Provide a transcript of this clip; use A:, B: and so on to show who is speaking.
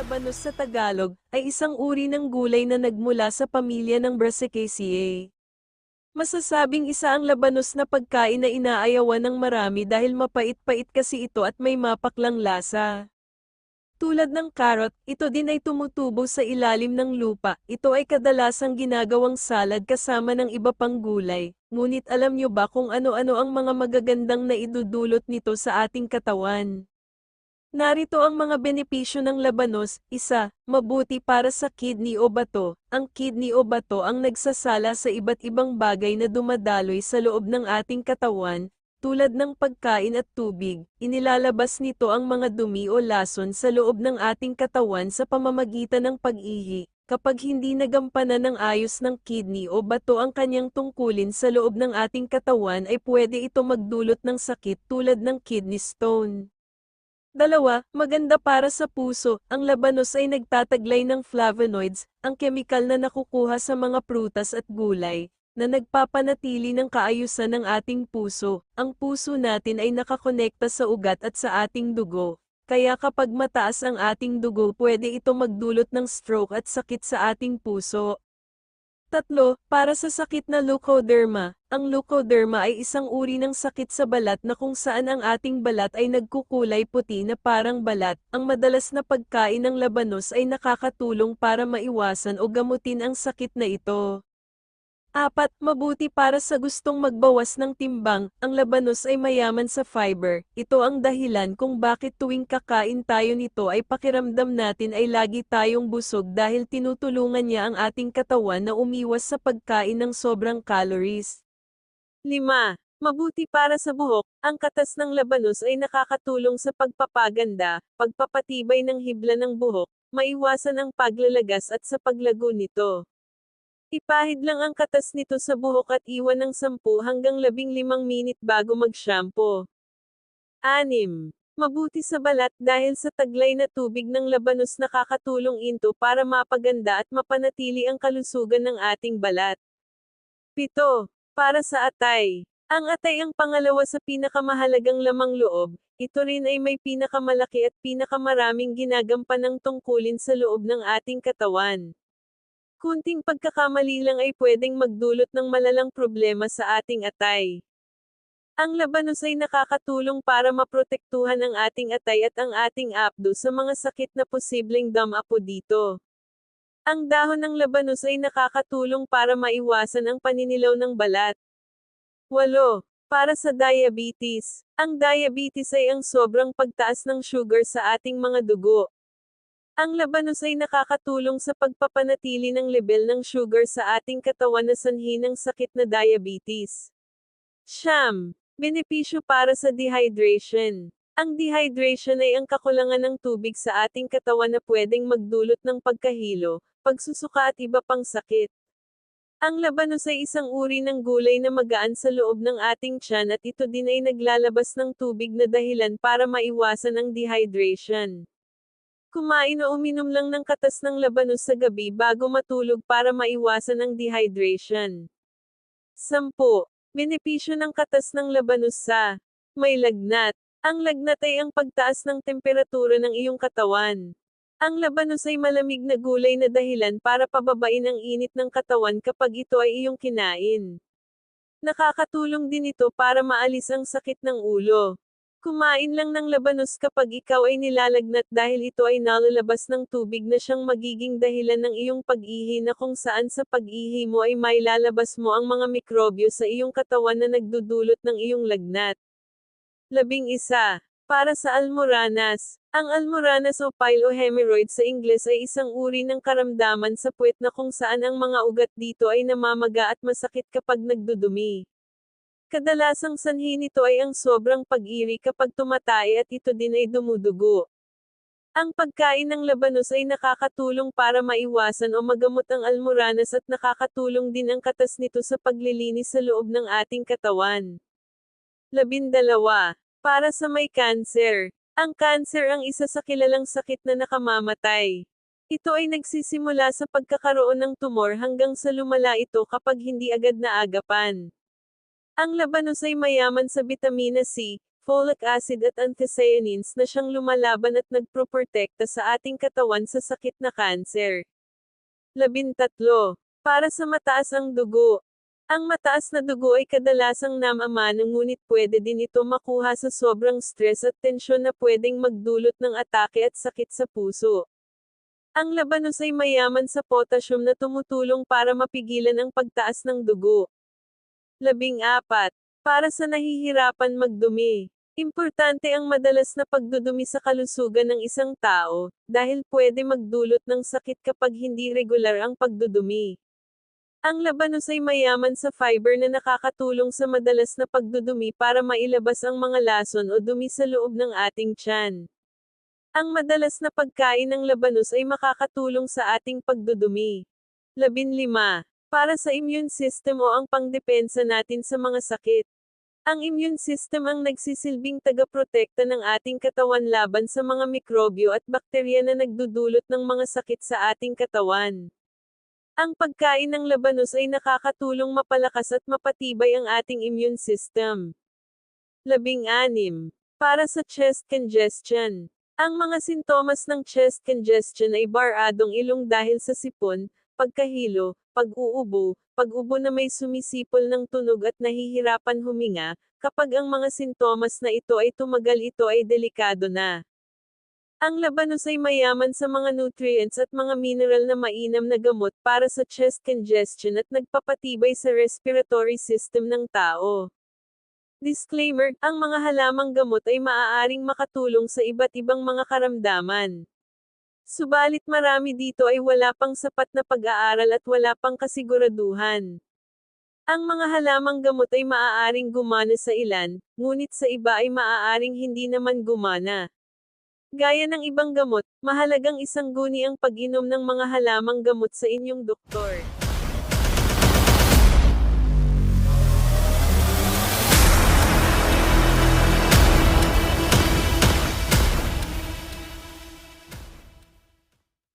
A: labanos sa Tagalog ay isang uri ng gulay na nagmula sa pamilya ng Brassicaceae. Masasabing isa ang labanos na pagkain na inaayawan ng marami dahil mapait-pait kasi ito at may mapaklang lasa. Tulad ng carrot, ito din ay tumutubo sa ilalim ng lupa. Ito ay kadalasang ginagawang salad kasama ng iba pang gulay. Ngunit alam nyo ba kung ano-ano ang mga magagandang na idudulot nito sa ating katawan? Narito ang mga benepisyo ng labanos. Isa, mabuti para sa kidney o bato. Ang kidney o bato ang nagsasala sa iba't ibang bagay na dumadaloy sa loob ng ating katawan, tulad ng pagkain at tubig. Inilalabas nito ang mga dumi o lason sa loob ng ating katawan sa pamamagitan ng pag-ihi. Kapag hindi nagampanan ng ayos ng kidney o bato ang kanyang tungkulin sa loob ng ating katawan ay pwede ito magdulot ng sakit tulad ng kidney stone. Dalawa, maganda para sa puso. Ang labanos ay nagtataglay ng flavonoids, ang kemikal na nakukuha sa mga prutas at gulay, na nagpapanatili ng kaayusan ng ating puso. Ang puso natin ay nakakonekta sa ugat at sa ating dugo. Kaya kapag mataas ang ating dugo pwede ito magdulot ng stroke at sakit sa ating puso. Tatlo, para sa sakit na leukoderma. Ang leukoderma ay isang uri ng sakit sa balat na kung saan ang ating balat ay nagkukulay puti na parang balat. Ang madalas na pagkain ng labanos ay nakakatulong para maiwasan o gamutin ang sakit na ito. Apat, mabuti para sa gustong magbawas ng timbang, ang labanos ay mayaman sa fiber. Ito ang dahilan kung bakit tuwing kakain tayo nito ay pakiramdam natin ay lagi tayong busog dahil tinutulungan niya ang ating katawan na umiwas sa pagkain ng sobrang calories. 5. Mabuti para sa buhok, ang katas ng labanos ay nakakatulong sa pagpapaganda, pagpapatibay ng hibla ng buhok, maiwasan ang paglalagas at sa paglago nito. Ipahid lang ang katas nito sa buhok at iwan ng 10 hanggang 15 minit bago mag-shampoo. 6. Mabuti sa balat dahil sa taglay na tubig ng labanos nakakatulong ito para mapaganda at mapanatili ang kalusugan ng ating balat. 7. Para sa atay. Ang atay ang pangalawa sa pinakamahalagang lamang loob, ito rin ay may pinakamalaki at pinakamaraming ginagampan ng tungkulin sa loob ng ating katawan. Kunting pagkakamali lang ay pwedeng magdulot ng malalang problema sa ating atay. Ang labanos ay nakakatulong para maprotektuhan ang ating atay at ang ating apdo sa mga sakit na posibleng damapo dito. Ang dahon ng labanos ay nakakatulong para maiwasan ang paninilaw ng balat. 8. Para sa diabetes. Ang diabetes ay ang sobrang pagtaas ng sugar sa ating mga dugo, ang labanos ay nakakatulong sa pagpapanatili ng level ng sugar sa ating katawan na sanhi ng sakit na diabetes. Siyam. Benepisyo para sa dehydration. Ang dehydration ay ang kakulangan ng tubig sa ating katawan na pwedeng magdulot ng pagkahilo, pagsusuka at iba pang sakit. Ang labanos ay isang uri ng gulay na magaan sa loob ng ating tiyan at ito din ay naglalabas ng tubig na dahilan para maiwasan ang dehydration. Kumain o uminom lang ng katas ng labanos sa gabi bago matulog para maiwasan ang dehydration. 10. Benepisyo ng katas ng labanos sa may lagnat. Ang lagnat ay ang pagtaas ng temperatura ng iyong katawan. Ang labanos ay malamig na gulay na dahilan para pababain ang init ng katawan kapag ito ay iyong kinain. Nakakatulong din ito para maalis ang sakit ng ulo. Kumain lang ng labanos kapag ikaw ay nilalagnat dahil ito ay nalalabas ng tubig na siyang magiging dahilan ng iyong pag-ihi na kung saan sa pag-ihi mo ay may lalabas mo ang mga mikrobyo sa iyong katawan na nagdudulot ng iyong lagnat. Labing isa. Para sa almoranas. Ang almoranas o pile o hemorrhoid sa Ingles ay isang uri ng karamdaman sa puwet na kung saan ang mga ugat dito ay namamaga at masakit kapag nagdudumi. Kadalasang sanhi nito ay ang sobrang pag-iri kapag tumatay at ito din ay dumudugo. Ang pagkain ng labanos ay nakakatulong para maiwasan o magamot ang almoranas at nakakatulong din ang katas nito sa paglilinis sa loob ng ating katawan. Labindalawa. Para sa may cancer. Ang cancer ang isa sa kilalang sakit na nakamamatay. Ito ay nagsisimula sa pagkakaroon ng tumor hanggang sa lumala ito kapag hindi agad naagapan. Ang labanos ay mayaman sa bitamina C, folic acid at anthocyanins na siyang lumalaban at nagproprotekta sa ating katawan sa sakit na kanser. Labintatlo. Para sa mataas ang dugo. Ang mataas na dugo ay kadalasang namamano ngunit pwede din ito makuha sa sobrang stress at tensyon na pwedeng magdulot ng atake at sakit sa puso. Ang labanos ay mayaman sa potassium na tumutulong para mapigilan ang pagtaas ng dugo. Labing apat. Para sa nahihirapan magdumi. Importante ang madalas na pagdudumi sa kalusugan ng isang tao, dahil pwede magdulot ng sakit kapag hindi regular ang pagdudumi. Ang labanos ay mayaman sa fiber na nakakatulong sa madalas na pagdudumi para mailabas ang mga lason o dumi sa loob ng ating tiyan. Ang madalas na pagkain ng labanos ay makakatulong sa ating pagdudumi. 15. Para sa immune system o ang pangdepensa natin sa mga sakit. Ang immune system ang nagsisilbing tagaprotekta ng ating katawan laban sa mga mikrobyo at bakterya na nagdudulot ng mga sakit sa ating katawan. Ang pagkain ng labanos ay nakakatulong mapalakas at mapatibay ang ating immune system. 16. Para sa chest congestion. Ang mga sintomas ng chest congestion ay baradong ilong dahil sa sipon, pagkahilo, pag-uubo, pag-ubo na may sumisipol ng tunog at nahihirapan huminga, kapag ang mga sintomas na ito ay tumagal ito ay delikado na. Ang labanos ay mayaman sa mga nutrients at mga mineral na mainam na gamot para sa chest congestion at nagpapatibay sa respiratory system ng tao. Disclaimer, ang mga halamang gamot ay maaaring makatulong sa iba't ibang mga karamdaman. Subalit marami dito ay wala pang sapat na pag-aaral at wala pang kasiguraduhan. Ang mga halamang gamot ay maaaring gumana sa ilan, ngunit sa iba ay maaaring hindi naman gumana. Gaya ng ibang gamot, mahalagang isang guni ang pag-inom ng mga halamang gamot sa inyong doktor.